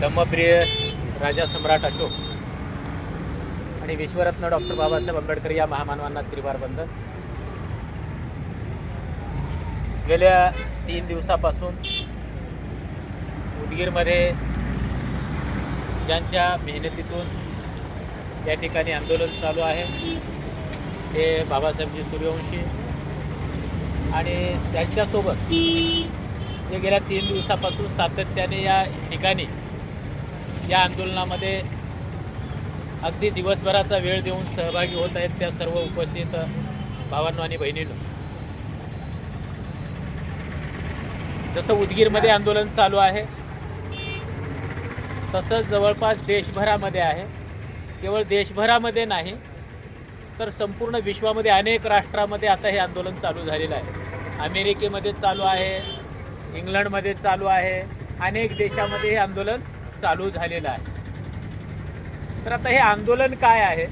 धम्मप्रिय राजा सम्राट अशोक आणि विश्वरत्न डॉक्टर बाबासाहेब आंबेडकर या महामानवांना त्रिवार बंधन. गेल्या तीन दिवसापासून उदगीरमध्ये ज्यांच्या मेहनतीतून या ठिकाणी आंदोलन चालू आहे ते बाबासाहेबजी सूर्यवंशी आणि त्यांच्यासोबत जे गेल्या तीन दिवसापासून सातत्याने या ठिकाणी या आंदोलनामध्ये अगदी दिवसभराचा वेळ देऊन सहभागी होत आहेत त्या सर्व उपस्थित भावांनो आणि बहिणींनो. जसं उदगीरमध्ये आंदोलन चालू आहे तसंच जवळपास देशभरामध्ये आहे. केवळ देशभरामध्ये नाही तर संपूर्ण विश्वामध्ये अनेक राष्ट्रामध्ये आता हे आंदोलन चालू झालेलं आहे. अमेरिकेमध्ये चालू आहे इंग्लंडमध्ये चालू आहे अनेक देशामध्ये हे आंदोलन चालू झालेलं आहे. तर आता हे आंदोलन काय आहे?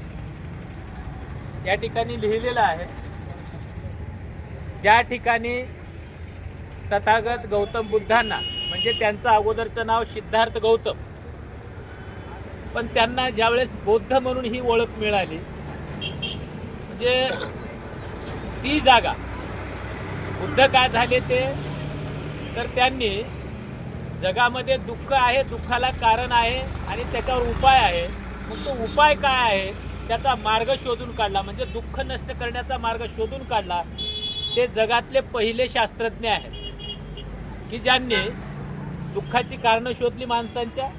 या ठिकाणी लिहिलेलं आहे ज्या ठिकाणी तथागत गौतम बुद्धांना म्हणजे त्यांचं अगोदरचं नाव सिद्धार्थ गौतम पण त्यांना ज्यावेळेस बौद्ध म्हणून ही ओळख मिळाली म्हणजे ती जागा बुद्ध काय झाले ते? तर त्यांनी जगामध्ये दुःख आहे दुःखाला कारण आहे आणि त्याच्यावर उपाय आहे. मग तो उपाय काय आहे? त्याचा मार्ग शोधून काढला. म्हणजे दुःख नष्ट करण्याचा मार्ग शोधून काढला. ते जगातले पहिले शास्त्रज्ञ आहेत. की ज्यांनी दुःखाची कारणं शोधली माणसांच्या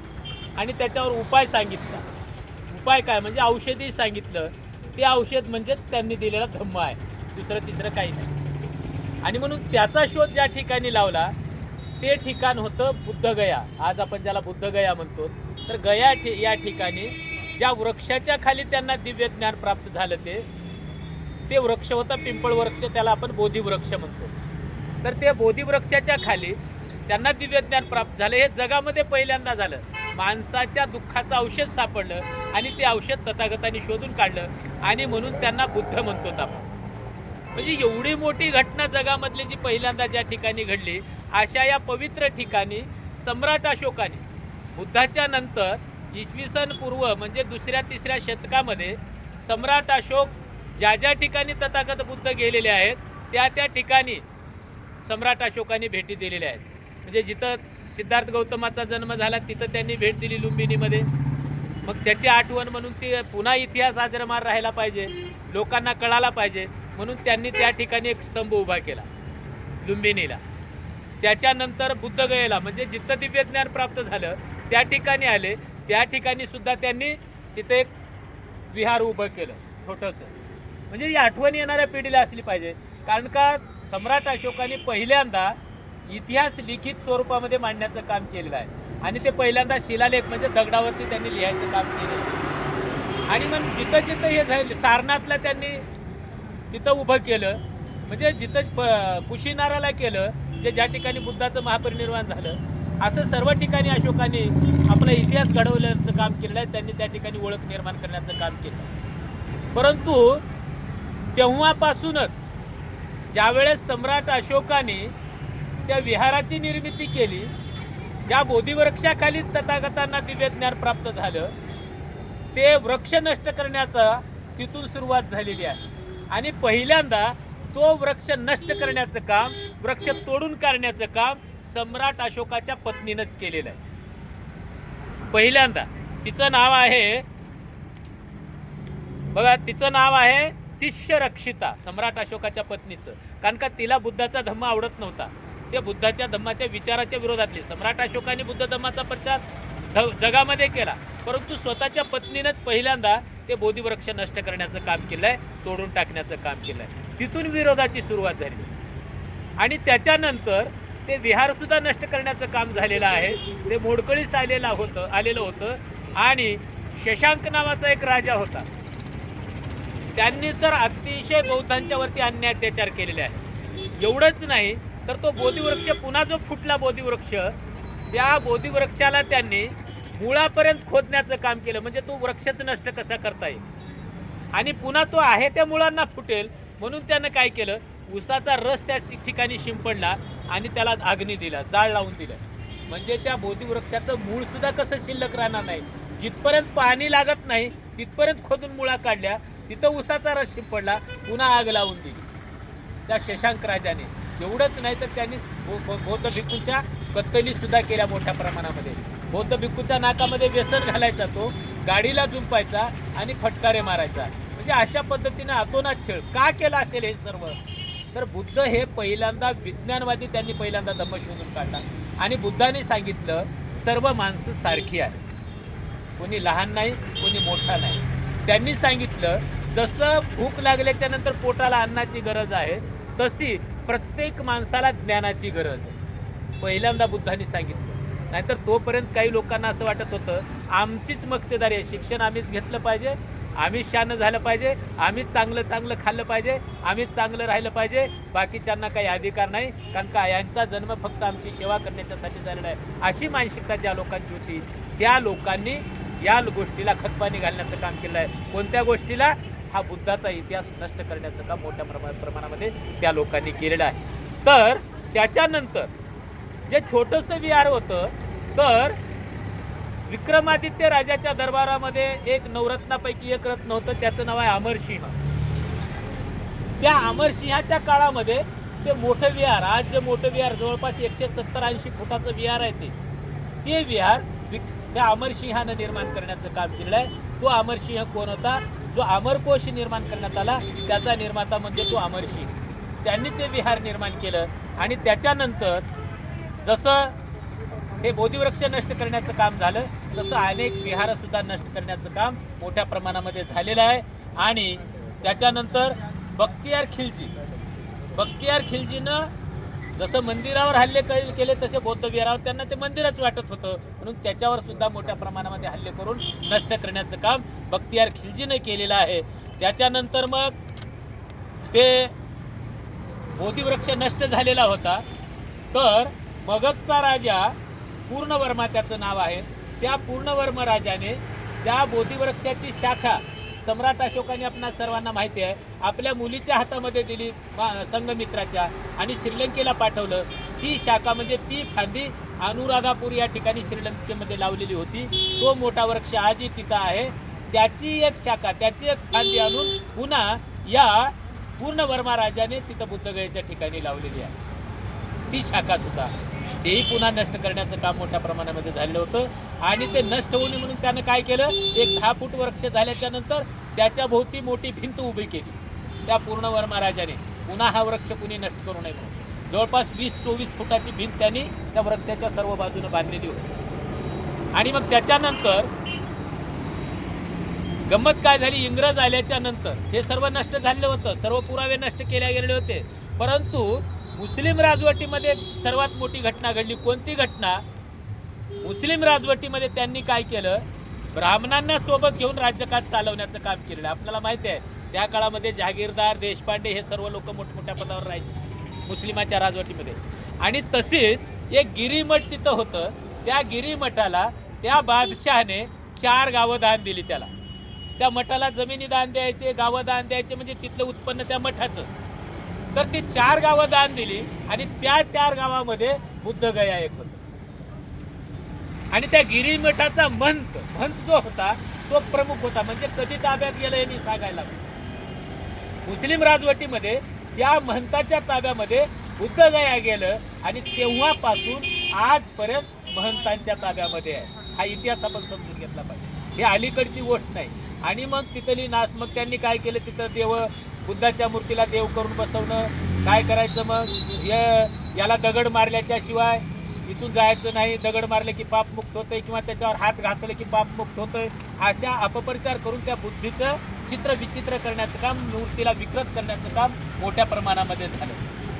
आणि त्याच्यावर उपाय सांगितला. उपाय काय? म्हणजे औषधी सांगितलं. ते औषध म्हणजेच त्यांनी दिलेला धम्म आहे. दुसरं तिसरं काही नाही. आणि म्हणून त्याचा शोध ज्या ठिकाणी लावला ते ठिकाण होतं बुद्धगया आज आपण ज्याला बुद्धगया म्हणतो तर गया ठि या ठिकाणी ज्या वृक्षाच्या खाली त्यांना दिव्य ज्ञान प्राप्त झालं ते ते वृक्ष होतं पिंपळ वृक्ष त्याला आपण बोधिवृक्ष म्हणतो. तर ते बोधिवृक्षाच्या खाली त्यांना दिव्य ज्ञान प्राप्त झालं. हे जगामध्ये पहिल्यांदा झालं. माणसाच्या दुःखाचं औषध सापडलं आणि ते औषध तथागतांनी शोधून काढलं आणि म्हणून त्यांना बुद्ध म्हणतो आपण. म्हणजे एवढी मोठी घटना जगामधली जी पहिल्यांदा ज्या ठिकाणी घडली अशा या पवित्र ठिकाणी सम्राट अशोकाने बुद्धाच्या नंतर इसवी सन पूर्व म्हणजे दुसऱ्या तिसऱ्या शतकामध्ये सम्राट अशोक ज्या ज्या ठिकाणी तथागत बुद्ध गेलेले आहेत त्या त्या ठिकाणी सम्राट अशोकाने भेटी दिलेल्या आहेत. म्हणजे जिथं सिद्धार्थ गौतमाचा जन्म झाला तिथं त्यांनी भेट दिली लुंबिनीमध्ये मग त्याची आठवण म्हणून ती पुन्हा इतिहास आजरमार राहायला पाहिजे लोकांना कळायला पाहिजे म्हणून त्यांनी त्या ठिकाणी एक स्तंभ उभा केला लुंबिनीला त्याच्यानंतर बुद्धगयेला म्हणजे जिथं दिव्य ज्ञान प्राप्त झालं त्या ठिकाणी आले. त्या ठिकाणी सुद्धा त्यांनी तिथे एक विहार उभं केलं छोटंसं. म्हणजे ही आठवण येणाऱ्या पिढीला असली पाहिजे. कारण का सम्राट अशोकाने पहिल्यांदा इतिहास लिखित स्वरूपामध्ये मांडण्याचं काम केलेलं आहे. आणि ते पहिल्यांदा शिलालेख म्हणजे दगडावरती त्यांनी लिहायचं काम केलं आणि मग जिथं जिथं हे झालं सारनाथला त्यांनी तिथं उभं केलं. म्हणजे जिथं प कुशीनाराला केलं जे ज्या ठिकाणी बुद्धाचं महापरिनिर्वाण झालं असं सर्व ठिकाणी अशोकाने आपला इतिहास घडवल्याचं काम केलेलं आहे त्यांनी त्या ठिकाणी ओळख निर्माण करण्याचं काम केलं. परंतु तेव्हापासूनच ज्यावेळेस सम्राट अशोकाने त्या विहाराची निर्मिती केली ज्या बोधिवृक्षाखाली तथागतांना दिव्य ज्ञान प्राप्त झालं ते वृक्ष नष्ट करण्याचा तिथून सुरुवात झालेली आहे. आणि पहिल्यांदा तो वृक्ष नष्ट करण्याचं काम वृक्ष तोडून काढण्याचं काम सम्राट अशोकाच्या पत्नीनंच केलेलं आहे. पहिल्यांदा तिचं नाव आहे बघा तिचं नाव आहे तिश्य रक्षिता सम्राट अशोकाच्या पत्नीचं. कारण का तिला बुद्धाचा धम्म आवडत नव्हता. ते बुद्धाच्या धम्माच्या विचाराच्या विरोधातली. सम्राट अशोकाने बुद्ध धम्माचा प्रचार जगामध्ये केला. परंतु स्वतःच्या पत्नीनंच पहिल्यांदा ते बोधिवृक्ष नष्ट करण्याचं काम केलं आहे तोडून टाकण्याचं काम केलं आहे तिथून विरोधाची सुरुवात झाली. आणि त्याच्यानंतर ते विहारसुद्धा नष्ट करण्याचं काम झालेलं आहे. ते मोडकळीस आलेलं होतं आलेलं होतं. आणि शशांक नावाचा एक राजा होता. त्यांनी तर अतिशय बौद्धांच्या वरती अन्याय अत्याचार केलेले आहे एवढंच नाही तर तो बोधिवृक्ष पुन्हा जो फुटला बोधिवृक्ष त्या बोधिवृक्षाला त्यांनी मुळापर्यंत खोदण्याचं काम केलं. म्हणजे तो वृक्षच नष्ट कसा करता येईल? आणि पुन्हा तो आहे त्या मुळांना फुटेल म्हणून त्यानं काय केलं? उसाचा रस त्या ठिकाणी शिंपडला आणि त्याला अग्नी दिला जाळ लावून दिलं. म्हणजे त्या बोधिवृक्षाचं मूळ सुद्धा कसं शिल्लक राहणार नाही? जिथपर्यंत पाणी लागत नाही तिथपर्यंत खोदून मुळा काढल्या तिथं उसाचा रस शिंपडला पुन्हा आग लावून दिली. त्या शशांक राजाने. एवढंच नाही तर त्यांनी बौद्ध भिक्खूंच्या कत्तली सुद्धा केल्या मोठ्या प्रमाणामध्ये. बौद्ध भिक्खूच्या नाकामध्ये व्यसन घालायचा तो गाडीला झुंपायचा आणि फटकारे मारायचा. म्हणजे अशा पद्धतीने अतोनात छळ का केला असेल हे सर्व? तर बुद्ध हे पहिल्यांदा विज्ञानवादी त्यांनी पहिल्यांदा दम शोधून काढला. आणि बुद्धाने सांगितलं सर्व माणसं सारखी आहेत. कोणी लहान नाही कोणी मोठा नाही. त्यांनी सांगितलं जसं भूक लागल्याच्या नंतर पोटाला अन्नाची गरज आहे तशी प्रत्येक माणसाला ज्ञानाची गरज आहे. पहिल्यांदा बुद्धांनी सांगितलं. नाहीतर तोपर्यंत काही लोकांना असं वाटत होतं आमचीच मक्तेदारी आहे. शिक्षण आम्हीच घेतलं पाहिजे आम्ही शानं झालं पाहिजे आम्ही चांगलं चांगलं खाल्लं पाहिजे आम्ही चांगलं राहिलं पाहिजे. बाकीच्यांना काही अधिकार नाही कारण का यांचा जन्म फक्त आमची सेवा करण्याच्यासाठी झालेला आहे. अशी मानसिकता ज्या लोकांची होती त्या लोकांनी या गोष्टीला खतपाणी घालण्याचं काम केलं आहे. कोणत्या गोष्टीला? हा बुद्धाचा इतिहास नष्ट करण्याचं काम मोठ्या प्रमा प्रमाणामध्ये त्या लोकांनी केलेलं आहे. तर त्याच्यानंतर जे छोटंसं विहार होतं तर विक्रमादित्य राजाच्या दरबारामध्ये एक नवरत्नापैकी एक रत्न होतं त्याचं नाव आहे अमरसिंह त्या अमरसिंहाच्या काळामध्ये ते मोठं विहार आज जे मोठं विहार जवळपास एकशे सत्तर ऐंशी फुटाचं विहार आहे ते. ते विहार विक- त्या अमरसिंहानं निर्माण करण्याचं काम केलेलं आहे. तो अमरसिंह कोण होता? जो अमरकोश निर्माण करण्यात आला त्याचा निर्माता म्हणजे तो अमरसिंह त्यांनी ते विहार निर्माण केलं आणि त्याच्यानंतर जसं हे बोधिवृक्ष नष्ट करण्याचं काम झालं. तसं अनेक विहारसुद्धा नष्ट करण्याचं काम मोठ्या प्रमाणामध्ये झालेलं आहे. आणि त्याच्यानंतर बख्तियार खिलजी. बख्तियार खिलजीनं जसं मंदिरावर हल्ले केले तसे बौद्ध विहारावर त्यांना ते मंदिरच वाटत होतं. म्हणून त्याच्यावर सुद्धा मोठ्या प्रमाणामध्ये हल्ले करून नष्ट करण्याचं काम बख्तियार खिलजीनं केलेलं आहे. त्याच्यानंतर मग ते बोधिवृक्ष नष्ट झालेला होता. तर मगधचा राजा पूर्णवर्मा त्याचं नाव आहे. त्या पूर्णवर्म राजाने त्या बोधिवृक्षाची शाखा सम्राट अशोकाने आपणा सर्वांना माहिती आहे आपल्या मुलीच्या हातामध्ये दिली संघमित्राच्या आणि श्रीलंकेला पाठवलं. ती शाखा म्हणजे ती फांदी अनुराधापूर या ठिकाणी श्रीलंकेमध्ये लावलेली होती. तो मोठा वृक्ष आजही तिथं आहे. त्याची एक शाखा त्याची एक फांदी आणून पुन्हा या पूर्णवर्मा राजाने तिथं बुद्धगयेच्या ठिकाणी लावलेली आहे. ती शाखा सुद्धा आहे. तेही पुन्हा नष्ट करण्याचं काम मोठ्या प्रमाणामध्ये झालेलं होतं. आणि ते नष्ट होऊ नये म्हणून त्यानं काय केलं? एक दहा फूट वृक्ष झाल्याच्यानंतर त्याच्या भोवती मोठी भिंत उभी केली. त्या पूर्ण महाराजाने पुन्हा हा वृक्ष कुणी नष्ट करू नये म्हणून. जवळपास वीस चोवीस फुटाची भिंत त्यांनी त्या वृक्षाच्या सर्व बाजूने बांधलेली होती. आणि मग त्याच्यानंतर गंमत काय झाली? इंग्रज आल्याच्यानंतर हे सर्व नष्ट झालेलं होतं. सर्व पुरावे नष्ट केले गेलेले होते. परंतु मुस्लिम राजवटीमध्ये सर्वात मोठी घटना घडली. कोणती घटना? मुस्लिम राजवटीमध्ये त्यांनी काय केलं? ब्राह्मणांना सोबत घेऊन राज्यकाज चालवण्याचं काम केलेलं आपल्याला माहिती आहे त्या काळामध्ये जहागीरदार देशपांडे हे सर्व लोक मोठमोठ्या पदावर राहायचे मुस्लिमाच्या राजवटीमध्ये. आणि तसेच एक गिरीमठ तिथं होतं. त्या गिरीमठाला त्या बादशहाने चार गावं दान दिली त्याला. त्या मठाला जमिनी दान द्यायचे गावं दान द्यायचे म्हणजे तिथलं उत्पन्न त्या मठाचं. तर ती चार गावं दान दिली आणि त्या चार गावामध्ये बुद्धगया एक होतं. आणि त्या गिरीमठाचा मंत मंत जो होता तो प्रमुख होता. म्हणजे कधी ताब्यात गेलं हे मी सांगायला मुस्लिम राजवटीमध्ये त्या महंताच्या ताब्यामध्ये बुद्धगया गेलं आणि तेव्हापासून आजपर्यंत महंतांच्या ताब्यामध्ये आहे. हा इतिहास आपण समजून घेतला पाहिजे. ही अलीकडची गोष्ट नाही. आणि मग तिथली नाश मग त्यांनी काय केलं? तिथं देव बुद्धाच्या मूर्तीला देव करून बसवणं काय करायचं मग? या- याला दगड मारल्याच्या शिवाय इथून जायचं नाही. दगड मारले की पाप मुक्त होतंय किंवा त्याच्यावर हात घासले की पाप मुक्त होतंय. अशा अपप्रचार करून त्या बुद्धीचं चित्र विचित्र करण्याचं काम मूर्तीला विकृत करण्याचं काम मोठ्या प्रमाणामध्ये झालं.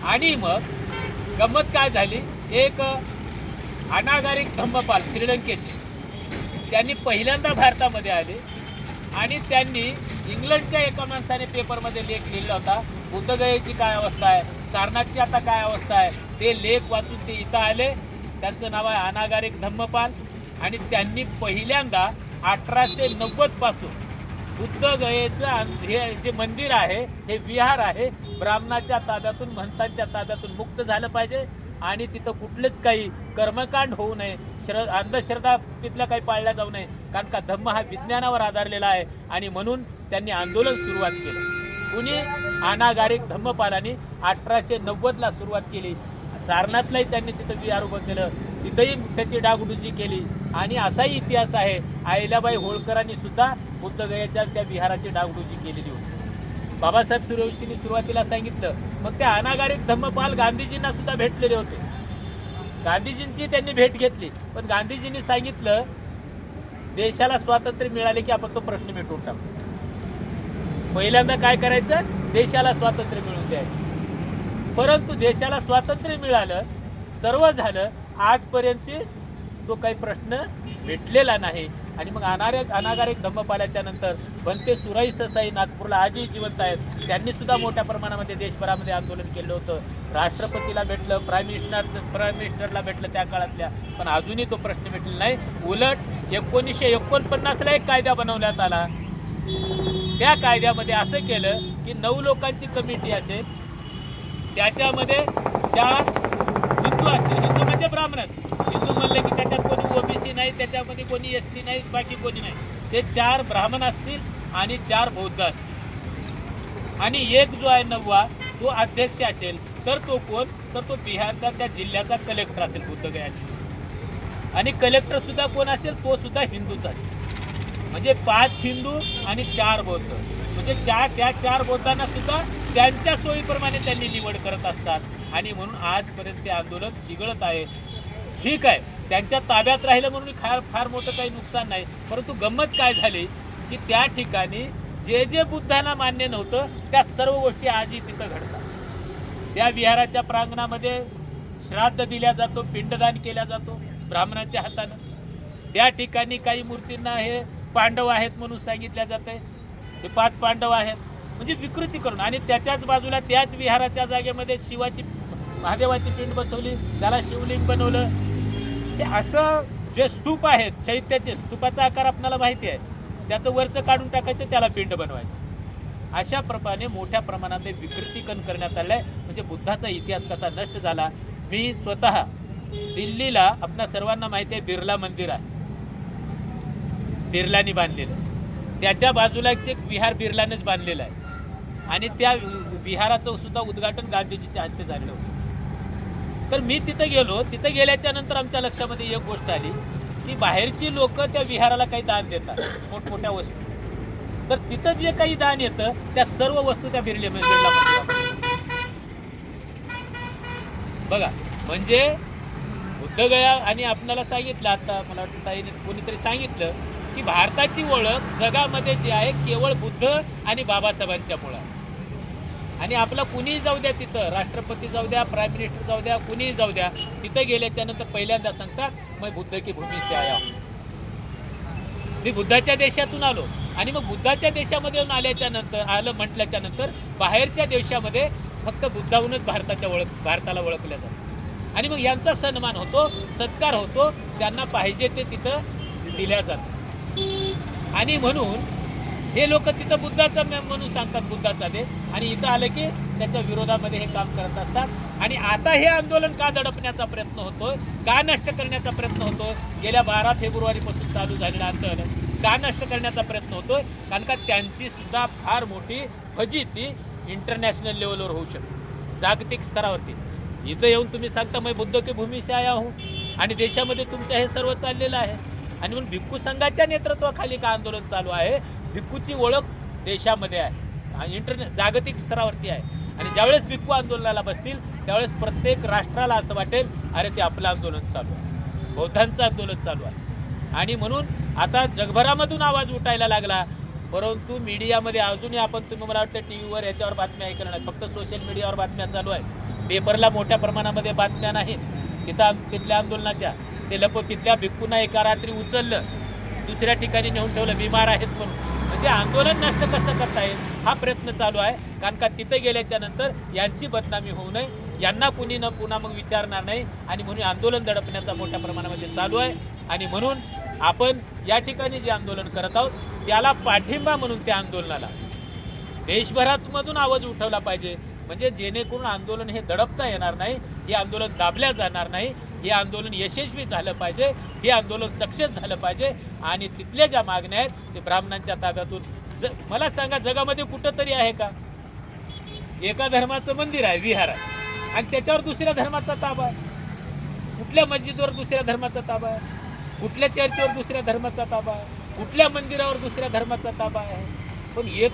आणि मग गंमत काय झाली? एक अनागारिक धम्मपाल श्रीलंकेचे. त्यांनी पहिल्यांदा भारतामध्ये आले. आणि त्यांनी इंग्लंडच्या एका माणसाने पेपरमध्ये लेख लिहिला होता बुद्धगयेची काय अवस्था आहे? सारनाथची आता काय अवस्था आहे? ते लेख वाचून ते इथं आले. त्यांचं नाव आहे अनागारिक धम्मपाल. आणि त्यांनी पहिल्यांदा अठराशे नव्वदपासून बुद्धगयेचं हे जे मंदिर आहे हे विहार आहे ब्राह्मणाच्या ताब्यातून महंतांच्या ताब्यातून मुक्त झालं पाहिजे. आणि तिथं कुठलंच काही कर्मकांड होऊ नये श्र अंधश्रद्धा तिथल्या काही पाळल्या जाऊ नये कारण का धम्म हा विज्ञानावर आधारलेला आहे आणि म्हणून त्यांनी आंदोलन सुरुवात केलं. कुणी अनागारिक धम्मपालांनी अठराशे नव्वदला सुरुवात केली. सारनाथलाही त्यांनी तिथं विहार उभं केलं. तिथंही त्याची डागडुजी केली. आणि असाही इतिहास आहे अहिल्याबाई होळकरांनी सुद्धा बुद्धगयाच्या त्या विहाराची डागडुजी केलेली होती. बाबासाहेब सूर्यवंशींनी सुरुवातीला सांगितलं मग ते अनागारिक धम्मपाल गांधीजींना सुद्धा भेटलेले होते. गांधीजींची त्यांनी भेट घेतली पण गांधीजींनी सांगितलं देशाला स्वातंत्र्य मिळाले की आपण तो प्रश्न मिटवून टाकू. पहिल्यांदा काय करायचं? देशाला स्वातंत्र्य मिळवून द्यायचं. परंतु देशाला स्वातंत्र्य मिळालं सर्व झालं आजपर्यंत तो काही प्रश्न भेटलेला नाही. आणि मग अनागारिक अनागारिक धम्म नंतर बनते सुराई ससाई नागपूरला आजही जिवंत आहेत. त्यांनी सुद्धा मोठ्या प्रमाणामध्ये देशभरामध्ये आंदोलन केलं होतं. राष्ट्रपतीला भेटलं प्राईम मिनिस्टर प्राईम मिनिस्टरला भेटलं त्या काळातल्या. पण अजूनही तो प्रश्न भेटला नाही. उलट एकोणीसशे एकोणपन्नासला एक कायदा बनवण्यात आला. त्या कायद्यामध्ये असं केलं की नऊ लोकांची कमिटी असेल त्याच्यामध्ये चार हिंदू असतील हिंदू म्हणजे ब्राह्मण. हिंदू म्हणले की त्याच्यात ओबीसी नाही त्याच्यामध्ये कोणी एस टी नाही बाकी कोणी नाही. ते चार ब्राह्मण असतील आणि चार बौद्ध असतील. आणि एक जो आहे नववा तो अध्यक्ष असेल तर तो कोण? तर तो बिहारचा त्या जिल्ह्याचा कलेक्टर असेल बुद्धगयाची आणि कलेक्टर सुद्धा कोण असेल? तो सुद्धा हिंदूचा असेल. म्हणजे पाच हिंदू आणि चार बौद्ध. म्हणजे चार त्या चार बौद्धांना सुद्धा त्यांच्या सोयीप्रमाणे त्यांनी निवड करत असतात. आणि म्हणून आजपर्यंत ते आंदोलन चिघळत आहे. ठीक आहे. त्यांच्या ताब्यात राहिलं म्हणून फार फार मोठं काही नुकसान नाही. परंतु गंमत काय झाली? की त्या ठिकाणी जे जे बुद्धांना मान्य नव्हतं त्या सर्व गोष्टी आजही तिथं घडतात. त्या विहाराच्या प्रांगणामध्ये श्राद्ध दिल्या जातो पिंडदान केला जातो ब्राह्मणाच्या हातानं. त्या ठिकाणी काही मूर्तींना हे पांडव आहेत म्हणून सांगितल्या जाते ते पाच पांडव आहेत. म्हणजे विकृती करून. आणि त्याच्याच बाजूला त्याच विहाराच्या जागेमध्ये शिवाची महादेवाची पिंड बसवली. त्याला शिवलिंग बनवलं. ते असं जे स्तूप आहेत चैत्याचे स्तूपाचा आकार आपल्याला माहिती आहे त्याचं वरचं काढून टाकायचं त्याला पिंड बनवायचं. अशा प्रमाणे मोठ्या प्रमाणात विकृतीकरण करण्यात आलं आहे म्हणजे बुद्धाचा इतिहास कसा नष्ट झाला मी स्वतः दिल्लीला आपणा सर्वांना माहिती आहे बिर्ला मंदिर आहे. बिर्लानी बांधलेलं. त्याच्या बाजूला एक विहार बिर्लानेच बांधलेलं आहे. आणि त्या विहाराचं सुद्धा उद्घाटन गांधीजीच्या हस्ते झालेलं होतं. तर मी तिथं गेलो. तिथं गेल्याच्यानंतर आमच्या लक्षामध्ये एक गोष्ट आली की बाहेरची लोक त्या विहाराला काही दान देतात मोठमोठ्या वस्तू. तर तिथं जे काही दान येतं त्या सर्व वस्तू त्या बिर्ले बिर्ला बघा म्हणजे बुद्धगया आणि आपल्याला सांगितलं आता मला वाटतं ताईने कोणीतरी सांगितलं की भारताची ओळख जगामध्ये जी आहे केवळ बुद्ध आणि बाबासाहेबांच्या मुळात. आणि आपला कुणीही जाऊ द्या तिथं राष्ट्रपती जाऊ द्या प्राईम मिनिस्टर जाऊ द्या कुणीही जाऊ द्या तिथं गेल्याच्यानंतर पहिल्यांदा सांगतात मग बुद्ध की भूमी से आया मी बुद्धाच्या देशातून आलो आणि मग बुद्धाच्या देशामध्ये येऊन आल्याच्यानंतर आलं म्हटल्याच्या नंतर बाहेरच्या देशामध्ये फक्त बुद्धाहूनच भारताच्या ओळख भारताला ओळखल्या जातं. आणि मग यांचा सन्मान होतो सत्कार होतो त्यांना पाहिजे ते तिथं दिल्या जातं आणि म्हणून हे लोक तिथं बुद्धाचा म्हणून सांगतात बुद्धाचा देश. आणि इथं आलं की त्याच्या विरोधामध्ये हे काम करत असतात. आणि आता हे आंदोलन का दडपण्याचा प्रयत्न होतोय का नष्ट करण्याचा प्रयत्न होतोय? गेल्या बारा फेब्रुवारीपासून चालू झालेलं आंदोलन का नष्ट करण्याचा प्रयत्न होतोय? कारण का त्यांची सुद्धा फार मोठी फजिती इंटरनॅशनल लेवलवर होऊ शकते जागतिक स्तरावरती. इथं येऊन तुम्ही सांगता मी बुद्ध की भूमीशी आया हो. आणि देशामध्ये तुमचं हे सर्व चाललेलं आहे. आणि म्हणून भिक्खू संघाच्या नेतृत्वाखाली का आंदोलन चालू आहे? भिक्खूची ओळख देशामध्ये आहे. आणि इंटरने जागतिक स्तरावरती आहे. आणि ज्यावेळेस भिक्खू आंदोलनाला बसतील त्यावेळेस प्रत्येक राष्ट्राला असं वाटेल अरे ते आपलं आंदोलन चालू आहे. बौद्धांचं आंदोलन चालू आहे. आणि म्हणून आता जगभरामधून आवाज उठायला लागला. परंतु मीडियामध्ये अजूनही आपण तुम्ही मला वाटतं टी व्हीवर याच्यावर बातम्या ऐकलं नाही. फक्त सोशल मीडियावर बातम्या चालू आहे. पेपरला मोठ्या प्रमाणामध्ये बातम्या नाहीत. तिथं तिथल्या आंदोलनाच्या ते लप तिथल्या भिक्कूंना एका रात्री उचललं. दुसऱ्या ठिकाणी नेऊन ठेवलं बिमार आहेत म्हणून. ते आंदोलन नष्ट कसं करता येईल हा प्रयत्न चालू आहे. कारण का तिथे गेल्याच्यानंतर यांची बदनामी होऊ नये. यांना कुणी न पुन्हा मग विचारणार नाही. आणि म्हणून आंदोलन दडपण्याचा मोठ्या प्रमाणामध्ये चालू आहे. आणि म्हणून आपण या ठिकाणी जे आंदोलन करत आहोत त्याला पाठिंबा म्हणून त्या आंदोलनाला देशभरातमधून आवाज उठवला पाहिजे. म्हणजे जेणेकरून आंदोलन हे दडपता येणार नाही. हे आंदोलन दाबल्या जाणार नाही. हे आंदोलन यशस्वी झालं पाहिजे हे आंदोलन सक्सेस झालं पाहिजे आणि तिथल्या ज्या मागण्या आहेत ते ब्राह्मणांच्या ताब्यातून ज मला सांगा जगामध्ये कुठं तरी आहे का? एका धर्माचं मंदिर आहे विहार आणि त्याच्यावर दुसऱ्या धर्माचा ताबा आहे. कुठल्या मस्जिदवर दुसऱ्या धर्माचा ताबा आहे? कुठल्या चर्चवर दुसऱ्या धर्माचा ताबा आहे? कुठल्या मंदिरावर दुसऱ्या धर्माचा ताबा आहे? पण एक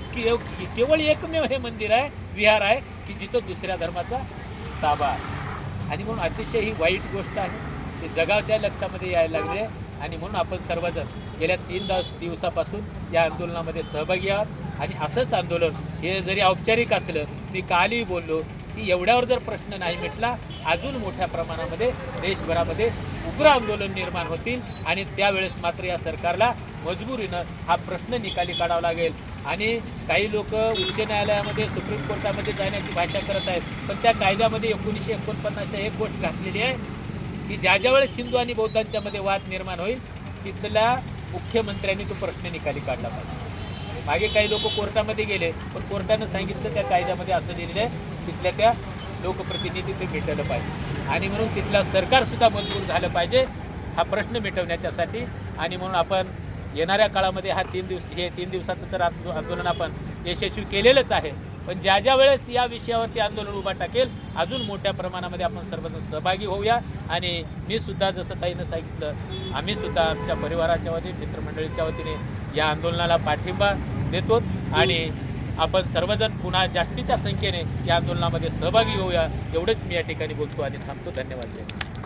केवळ एकमेव हे मंदिर आहे विहार आहे की जिथं दुसऱ्या धर्माचा ताबा आहे. आणि म्हणून अतिशय ही वाईट गोष्ट आहे ते जगाच्या लक्षामध्ये यायला लागले आणि म्हणून आपण सर्वजण गेल्या तीन दिवसापासून या आंदोलनामध्ये सहभागी आहात. आणि असंच आंदोलन हे जरी औपचारिक असलं मी कालही बोललो की एवढ्यावर जर प्रश्न नाही मिटला अजून मोठ्या प्रमाणामध्ये देशभरामध्ये उग्र आंदोलन निर्माण होतील. आणि त्यावेळेस मात्र या सरकारला मजबुरीनं हा प्रश्न निकाली काढावा लागेल. आणि काही लोक उच्च न्यायालयामध्ये सुप्रीम कोर्टामध्ये जाण्याची भाषा करत आहेत. पण त्या कायद्यामध्ये एकोणीसशे एकोणपन्नासच्या एक गोष्ट घातलेली आहे की ज्या ज्या वेळेस हिंदू आणि बौद्धांच्या मध्ये वाद निर्माण होईल तिथल्या मुख्यमंत्र्यांनी तो प्रश्न निकाली काढला पाहिजे. मागे काही लोक कोर्टामध्ये गेले पण कोर्टानं सांगितलं त्या कायद्यामध्ये असं लिहिलेलं आहे तिथल्या त्या लोकप्रतिनिधी ते भेटलं पाहिजे. आणि म्हणून तिथलं सरकारसुद्धा मजबूर झालं पाहिजे हा प्रश्न मिटवण्याच्यासाठी. आणि म्हणून आपण येणाऱ्या काळामध्ये हा तीन दिवस हे तीन दिवसाचं जर आंदोलन आपण यशस्वी केलेलंच आहे पण ज्या ज्या वेळेस या विषयावरती आंदोलन उभा टाकेल अजून मोठ्या प्रमाणामध्ये आपण सर्वजण सहभागी होऊया. आणि मी सुद्धा जसं ताईनं सांगितलं आम्ही सुद्धा आमच्या परिवाराच्या वतीने मित्रमंडळीच्या वतीने या आंदोलनाला पाठिंबा देतो. आणि आपण सर्वजण पुन्हा जास्तीच्या संख्येने या आंदोलनामध्ये सहभागी होऊया. एवढंच मी या ठिकाणी बोलतो आणि थांबतो. धन्यवाद. जय